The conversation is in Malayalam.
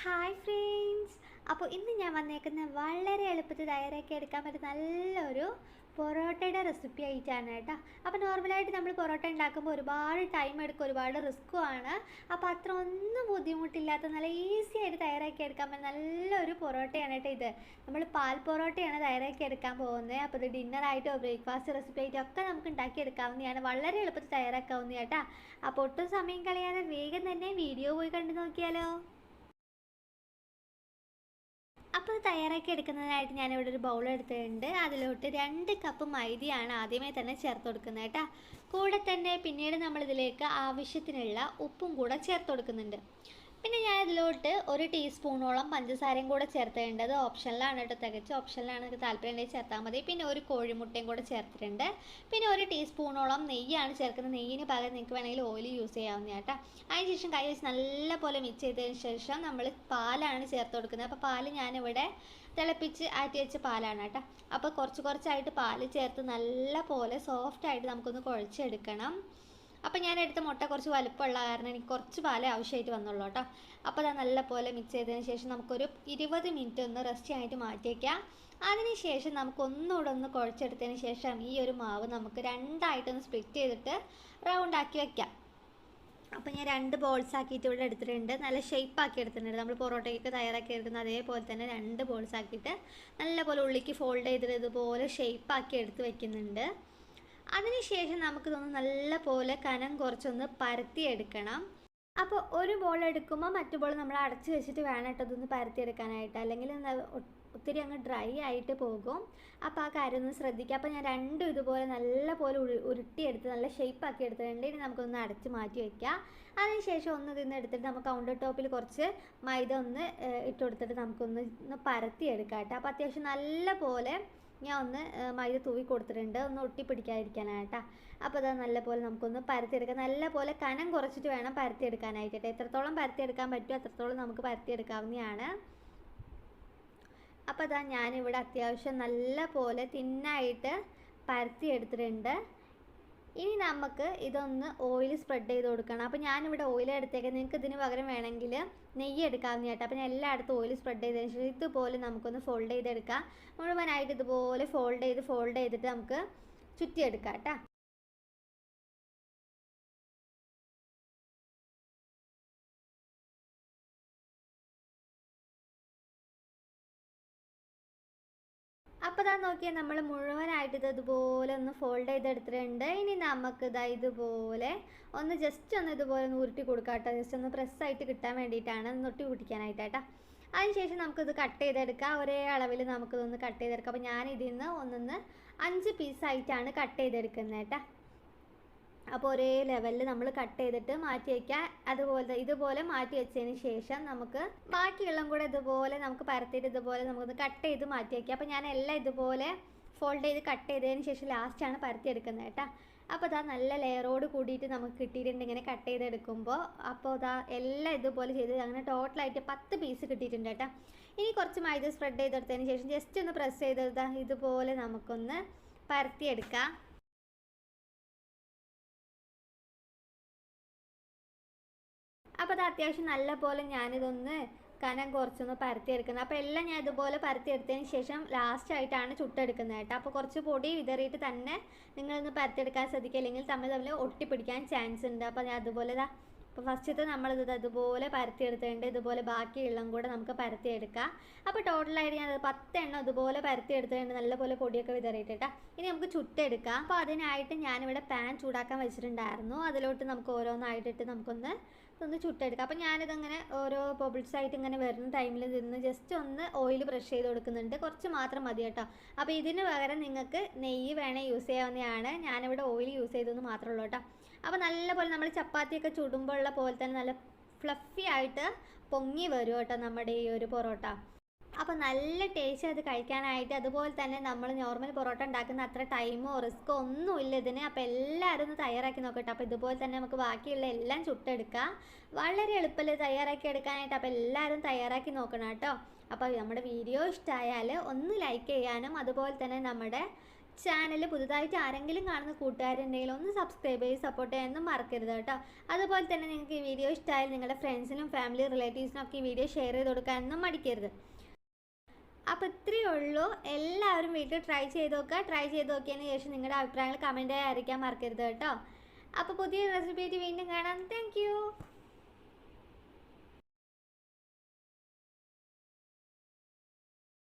ഹായ് ഫ്രണ്ട്സ് അപ്പോൾ ഇന്ന് ഞാൻ വന്നേക്കുന്ന വളരെ എളുപ്പത്തിൽ തയ്യാറാക്കി എടുക്കാൻ പറ്റുന്ന നല്ലൊരു പൊറോട്ടയുടെ റെസിപ്പി ആയിട്ടാണ് കേട്ടോ. അപ്പോൾ നോർമലായിട്ട് നമ്മൾ പൊറോട്ട ഉണ്ടാക്കുമ്പോൾ ഒരുപാട് ടൈം എടുക്കും ഒരുപാട് റിസ്ക്കും ആണ്. അപ്പോൾ അത്ര ഒന്നും ബുദ്ധിമുട്ടില്ലാത്ത നല്ല ഈസി ആയിട്ട് തയ്യാറാക്കി എടുക്കാൻ പറ്റുന്ന നല്ലൊരു പൊറോട്ടയാണ് കേട്ടോ ഇത്. നമ്മൾ പാൽ പൊറോട്ടയാണ് തയ്യാറാക്കി എടുക്കാൻ പോകുന്നത്. അപ്പോൾ ഇത് ഡിന്നറായിട്ടോ ബ്രേക്ക്ഫാസ്റ്റ് റെസിപ്പി ആയിട്ടോ ഒക്കെ നമുക്ക് ഉണ്ടാക്കി എടുക്കാവുന്നതാണ്. വളരെ എളുപ്പത്തിൽ തയ്യാറാക്കാവുന്നതാണ് കേട്ടോ. അപ്പോൾ ഒട്ടും സമയം കളയാതെ വേഗം തന്നെ വീഡിയോ പോയി കണ്ടു നോക്കിയാലോ. അപ്പോൾ തയ്യാറാക്കി എടുക്കുന്നതിനായിട്ട് ഞാനിവിടെ ഒരു ബൗൾ എടുത്തിട്ടുണ്ട്. അതിലോട്ട് രണ്ട് കപ്പ് മൈദയാണ് ആദ്യമേ തന്നെ ചേർത്ത് കൊടുക്കുന്നത് കേട്ടോ. കൂടെ തന്നെ പിന്നീട് നമ്മളിതിലേക്ക് ആവശ്യത്തിനുള്ള ഉപ്പും കൂടെ ചേർത്ത് കൊടുക്കുന്നുണ്ട്. പിന്നെ ഞാൻ ഇതിലോട്ട് ഒരു ടീസ്പൂണോളം പഞ്ചസാരയും കൂടെ ചേർത്തേണ്ടത് ഓപ്ഷനിലാണ് കേട്ടോ തികച്ച്. ഓപ്ഷനിലാണ് നിങ്ങൾക്ക് താല്പര്യം ഉണ്ടെങ്കിൽ ചേർത്താൽ മതി. പിന്നെ ഒരു കോഴിമുട്ടയും കൂടെ ചേർത്തിട്ടുണ്ട്. പിന്നെ ഒരു ടീസ്പൂണോളം നെയ്യാണ് ചേർക്കുന്നത്. നെയ്യിന് പകരം നിങ്ങൾക്ക് വേണമെങ്കിൽ ഓയിൽ യൂസ് ചെയ്യാവുന്ന കേട്ടോ. അതിന് ശേഷം കൈ വെച്ച് നല്ലപോലെ മിക്സ് ചെയ്തതിന് ശേഷം നമ്മൾ പാലാണ് ചേർത്ത് കൊടുക്കുന്നത്. അപ്പോൾ പാൽ ഞാനിവിടെ തിളപ്പിച്ച് ആറ്റി വെച്ച പാലാണ് കേട്ടോ. അപ്പോൾ കുറച്ച് കുറച്ചായിട്ട് പാൽ ചേർത്ത് നല്ല പോലെ സോഫ്റ്റായിട്ട് നമുക്കൊന്ന് കുഴച്ചെടുക്കണം. അപ്പോൾ ഞാൻ എടുത്ത മുട്ട കുറച്ച് വലുപ്പമുള്ള കാരണം എനിക്ക് കുറച്ച് പാലേ ആവശ്യമായിട്ട് വന്നുള്ളൂ കേട്ടോ. അപ്പോൾ അത് നല്ല പോലെ മിക്സ് ചെയ്തതിന് ശേഷം നമുക്കൊരു ഇരുപത് മിനിറ്റ് ഒന്ന് റെസ്റ്റ് ആയിട്ട് മാറ്റി അതിനുശേഷം അതിന് ശേഷം നമുക്ക് ഒന്നുകൂടെ ഒന്ന് കുഴച്ചെടുത്തതിന് ശേഷം ഈ ഒരു മാവ് നമുക്ക് രണ്ടായിട്ടൊന്ന് സ്പ്ലിറ്റ് ചെയ്തിട്ട് റൗണ്ട് ആക്കി വെക്കാം. അപ്പോൾ ഞാൻ രണ്ട് ബോൾസ് ആക്കിയിട്ട് ഇവിടെ എടുത്തിട്ടുണ്ട്. നല്ല ഷേപ്പ് ആക്കി എടുത്തിട്ടുണ്ട്. നമ്മൾ പൊറോട്ടയ്ക്ക് തയ്യാറാക്കി എടുക്കുന്ന അതേപോലെ തന്നെ രണ്ട് ബോൾസ് ആക്കിയിട്ട് നല്ലപോലെ ഉള്ളിക്ക് ഫോൾഡ് ചെയ്തിട്ട് ഇതുപോലെ ഷേപ്പ് ആക്കി എടുത്ത് വെക്കുന്നുണ്ട്. അതിനുശേഷം നമുക്കിതൊന്ന് നല്ല പോലെ കനം കുറച്ചൊന്ന് പരത്തിയെടുക്കണം. അപ്പോൾ ഒരു ബോൾ എടുക്കുമ്പോൾ മറ്റു ബോൾ നമ്മൾ അടച്ച് വെച്ചിട്ട് വേണം കേട്ടോ ഇതൊന്ന് പരത്തിയെടുക്കാനായിട്ട്. അല്ലെങ്കിൽ ഒത്തിരി അങ്ങ് ഡ്രൈ ആയിട്ട് പോകും. അപ്പോൾ ആ കാര്യം ഒന്ന് ശ്രദ്ധിക്കുക അപ്പോൾ ഞാൻ രണ്ടും ഇതുപോലെ നല്ല പോലെ ഉരു ഉരുട്ടിയെടുത്ത് നല്ല ഷേപ്പ് ആക്കി എടുത്തിട്ടുണ്ട് ഇനി നമുക്കൊന്ന് അടച്ച് മാറ്റി വയ്ക്കാം അതിനുശേഷം ഒന്ന് ഇതിന്ന് എടുത്തിട്ട് നമുക്ക് കൗണ്ടർ ടോപ്പിൽ കുറച്ച് മൈദ ഒന്ന് ഇട്ട് കൊടുത്തിട്ട് നമുക്കൊന്ന് ഒന്ന് പരത്തിയെടുക്കാം കേട്ടോ. അപ്പോൾ അത്യാവശ്യം നല്ല പോലെ ഞാൻ ഒന്ന് മൈദ തൂവി കൊടുത്തിട്ടുണ്ട്. ഒന്ന് ഒട്ടിപ്പിടിക്കാതിരിക്കാനായിട്ടാ. അപ്പോൾ അത് നല്ലപോലെ നമുക്കൊന്ന് പരത്തിയെടുക്കാം. നല്ലപോലെ കനം കുറച്ചിട്ട് വേണം പരത്തിയെടുക്കാനായിട്ട് എത്രത്തോളം പരത്തിയെടുക്കാൻ പറ്റുമോ അത്രത്തോളം നമുക്ക് പരത്തിയെടുക്കാവുന്നതാണ്. അപ്പോൾ അതാ ഞാനിവിടെ അത്യാവശ്യം നല്ല പോലെ തിന്നായിട്ട് പരത്തി എടുത്തിട്ടുണ്ട് ഇനി നമുക്ക് ഇതൊന്ന് ഓയിൽ സ്പ്രെഡ് ചെയ്ത് കൊടുക്കണം. അപ്പോൾ ഞാനിവിടെ ഓയിൽ എടുത്തേക്കാം നിങ്ങൾക്ക് ഇതിന് പകരം വേണമെങ്കിൽ നെയ്യ് എടുക്കാമെന്ന് കേട്ടോ. അപ്പോൾ ഞാൻ എല്ലായിടത്തും ഓയിൽ സ്പ്രെഡ് ചെയ്തതിന് ശേഷം ഇതുപോലെ നമുക്കൊന്ന് ഫോൾഡ് ചെയ്തെടുക്കാം. മുഴുവനായിട്ട് ഇതുപോലെ ഫോൾഡ് ചെയ്ത് ഫോൾഡ് ചെയ്തിട്ട് നമുക്ക് ചുറ്റിയെടുക്കാം കേട്ടോ. അപ്പോൾ ഇതാ നോക്കിയാൽ നമ്മൾ മുഴുവനായിട്ട് ഇത് ഇതുപോലെ ഒന്ന് ഫോൾഡ് ചെയ്തെടുത്തിട്ടുണ്ട്. ഇനി നമുക്ക് ഇതാ ഇതുപോലെ ഒന്ന് ജസ്റ്റ് ഒന്ന് ഇതുപോലെ ഒന്ന് ഉരുട്ടി കൊടുക്കാം കേട്ടോ. ജസ്റ്റ് ഒന്ന് പ്രസ്സായിട്ട് കിട്ടാൻ വേണ്ടിയിട്ടാണ് ഒന്ന് ഒട്ടി പിടിക്കാനായിട്ട് കേട്ടോ. അതിനുശേഷം നമുക്കിത് കട്ട് ചെയ്തെടുക്കാം. ഒരേ അളവിൽ നമുക്കിതൊന്ന് കട്ട് ചെയ്തെടുക്കാം. അപ്പോൾ ഞാൻ ഇതിൽ നിന്ന് ഒന്നൊന്ന് അഞ്ച് പീസായിട്ടാണ് കട്ട് ചെയ്തെടുക്കുന്നത് കേട്ടോ. അപ്പോൾ ഒരേ ലെവലിൽ നമ്മൾ കട്ട് ചെയ്തിട്ട് മാറ്റി വയ്ക്കുക അതുപോലെ ഇതുപോലെ മാറ്റി വെച്ചതിന് ശേഷം നമുക്ക് ബാക്കിയുള്ളതും കൂടെ ഇതുപോലെ നമുക്ക് പരത്തിയിട്ട് ഇതുപോലെ നമുക്കൊന്ന് കട്ട് ചെയ്ത് മാറ്റി വയ്ക്കുക അപ്പോൾ ഞാൻ എല്ലാം ഇതുപോലെ ഫോൾഡ് ചെയ്ത് കട്ട് ചെയ്തതിന് ശേഷം ലാസ്റ്റാണ് പരത്തി എടുക്കുന്നത് കേട്ടോ. അപ്പോൾ ഇതാ നല്ല ലെയറോട് കൂടിയിട്ട് നമുക്ക് കിട്ടിയിട്ടുണ്ട് ഇങ്ങനെ കട്ട് ചെയ്തെടുക്കുമ്പോൾ അപ്പോൾ ഇതാ എല്ലാം ഇതുപോലെ ചെയ്ത് അങ്ങനെ ടോട്ടലായിട്ട് പത്ത് പീസ് കിട്ടിയിട്ടുണ്ട് കേട്ടോ. ഇനി കുറച്ച് മൈദ സ്പ്രെഡ് ചെയ്തെടുത്തതിന് ശേഷം ജസ്റ്റ് ഒന്ന് പ്രസ് ചെയ്തെടുത്താൽ ഇതുപോലെ നമുക്കൊന്ന് പരത്തിയെടുക്കാം അപ്പോൾ അത് അത്യാവശ്യം നല്ല പോലെ ഞാനിതൊന്ന് കനം കുറച്ചൊന്ന് പരത്തിയെടുക്കുന്നത്. അപ്പോൾ എല്ലാം ഞാൻ ഇതുപോലെ പരത്തിയെടുത്തതിന് ശേഷം ലാസ്റ്റ് ആയിട്ടാണ് ചുട്ടെടുക്കുന്നത് കേട്ടോ. അപ്പോൾ കുറച്ച് പൊടി വിതറിയിട്ട് തന്നെ നിങ്ങളൊന്ന് പരത്തിയെടുക്കാൻ ശ്രദ്ധിക്കുക. അല്ലെങ്കിൽ തമ്മിൽ തമ്മിൽ ഒട്ടിപ്പിടിക്കാൻ ചാൻസ് ഉണ്ട്. അപ്പോൾ ഞാൻ അതുപോലെ അപ്പോൾ ഫസ്റ്റത്തെ നമ്മളിത് പരത്തി പരത്തിയെടുത്തിട്ടുണ്ട് ഇതുപോലെ ബാക്കിയുള്ളതും കൂടെ നമുക്ക് പരത്തി എടുക്കാം. അപ്പോൾ ടോട്ടലായിട്ട് ഞാൻ പത്തെണ്ണം ഇതുപോലെ പരത്തി പരത്തിയെടുത്തിട്ടുണ്ട് നല്ലപോലെ പൊടിയൊക്കെ വിതറിയിട്ടാ ഇനി നമുക്ക് ചുട്ടെടുക്കാം. അപ്പോൾ അതിനായിട്ട് ഞാനിവിടെ പാൻ ചൂടാക്കാൻ വെച്ചിട്ടുണ്ടായിരുന്നു. അതിലോട്ട് നമുക്ക് ഓരോന്നായിട്ടിട്ട് നമുക്കൊന്ന് ഒന്ന് ചുട്ടെടുക്കാം. അപ്പോൾ ഞാനിതങ്ങനെ ഓരോ ബബിൾസ് ആയിട്ട് ഇങ്ങനെ വരുന്ന ടൈമിൽ നിന്ന് ജസ്റ്റ് ഒന്ന് ഓയിൽ ബ്രഷ് ചെയ്ത് കൊടുക്കുന്നുണ്ട്. കുറച്ച് മാത്രം മതി കേട്ടോ. അപ്പോൾ ഇതിന് പകരം നിങ്ങൾക്ക് നെയ്യ് വേണേൽ യൂസ് ചെയ്യാവുന്നതാണ്. ഞാനിവിടെ ഓയിൽ യൂസ് ചെയ്തെന്ന് മാത്രമേ ഉള്ളൂ കേട്ടോ അപ്പോൾ നല്ലപോലെ നമ്മൾ ചപ്പാത്തിയൊക്കെ ചുടുമ്പോൾ ഉള്ള പോലെ തന്നെ നല്ല ഫ്ലഫി ആയിട്ട് പൊങ്ങി വരും കേട്ടോ നമ്മുടെ ഈ ഒരു പൊറോട്ട. അപ്പോൾ നല്ല ടേസ്റ്റ് അത് കഴിക്കാനായിട്ട് അതുപോലെ തന്നെ നമ്മൾ നോർമൽ പൊറോട്ട ഉണ്ടാക്കുന്ന അത്ര ടൈമോ റിസ്ക്കോ ഒന്നുമില്ല ഇതിന്. അപ്പോൾ എല്ലാവരും ഒന്ന് തയ്യാറാക്കി നോക്കട്ടെ. അപ്പോൾ ഇതുപോലെ തന്നെ നമുക്ക് ബാക്കിയുള്ള എല്ലാം ചുട്ടെടുക്കാം. വളരെ എളുപ്പത്തിൽ തയ്യാറാക്കി എടുക്കാനായിട്ട്. അപ്പോൾ എല്ലാവരും തയ്യാറാക്കി നോക്കണം കേട്ടോ. അപ്പോൾ നമ്മുടെ വീഡിയോ ഇഷ്ടമായാൽ ഒന്ന് ലൈക്ക് ചെയ്യാനും അതുപോലെ തന്നെ നമ്മുടെ ചാനൽ പുതുതായിട്ട് ആരെങ്കിലും കാണുന്ന കൂട്ടുകാരുണ്ടെങ്കിൽ ഒന്ന് സബ്സ്ക്രൈബ് ചെയ്ത് സപ്പോർട്ട് ചെയ്യാനൊന്നും മറക്കരുത് കേട്ടോ. അതുപോലെ തന്നെ നിങ്ങൾക്ക് ഈ വീഡിയോ ഇഷ്ടമായാലും നിങ്ങളുടെ ഫ്രണ്ട്സിനും ഫാമിലി റിലേറ്റീവ്സിനും ഒക്കെ ഈ വീഡിയോ ഷെയർ ചെയ്ത് കൊടുക്കാനൊന്നും മടിക്കരുത്. അപ്പോൾ ഇത്രയേ ഉള്ളൂ. എല്ലാവരും വീട്ടിൽ ട്രൈ ചെയ്ത് നോക്കുക. ട്രൈ ചെയ്ത് നോക്കിയതിന് ശേഷം നിങ്ങളുടെ അഭിപ്രായങ്ങൾ കമന്റായി അറിയിക്കാൻ മറക്കരുത് കേട്ടോ. അപ്പോൾ പുതിയ റെസിപ്പി വീണ്ടും കാണാം. താങ്ക്